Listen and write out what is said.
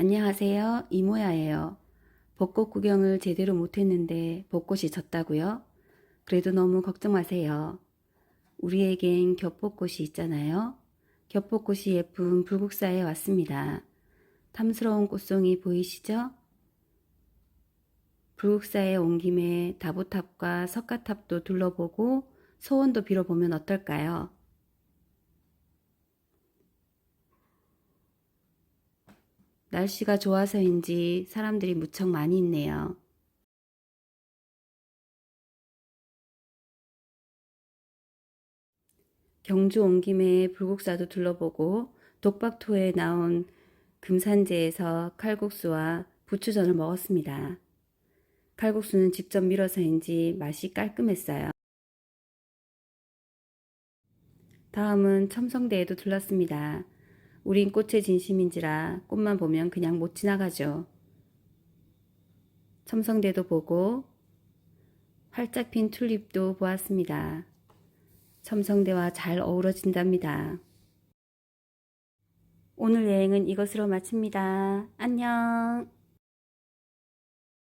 안녕하세요. 이모야예요. 벚꽃 구경을 제대로 못했는데 벚꽃이 졌다고요? 그래도 너무 걱정 마세요. 우리에겐 겹벚꽃이 있잖아요. 겹벚꽃이 예쁜 불국사에 왔습니다. 탐스러운 꽃송이 보이시죠? 불국사에 온 김에 다보탑과 석가탑도 둘러보고 소원도 빌어보면 어떨까요? 날씨가 좋아서인지 사람들이 무척 많이 있네요. 경주 온 김에 불국사도 둘러보고 독박토에 나온 금산제에서 칼국수와 부추전을 먹었습니다. 칼국수는 직접 밀어서인지 맛이 깔끔했어요. 다음은 첨성대에도 들렀습니다. 우린 꽃에 진심인지라 꽃만 보면 그냥 못 지나가죠. 첨성대도 보고 활짝 핀 튤립도 보았습니다. 첨성대와 잘 어우러진답니다. 오늘 여행은 이것으로 마칩니다. 안녕.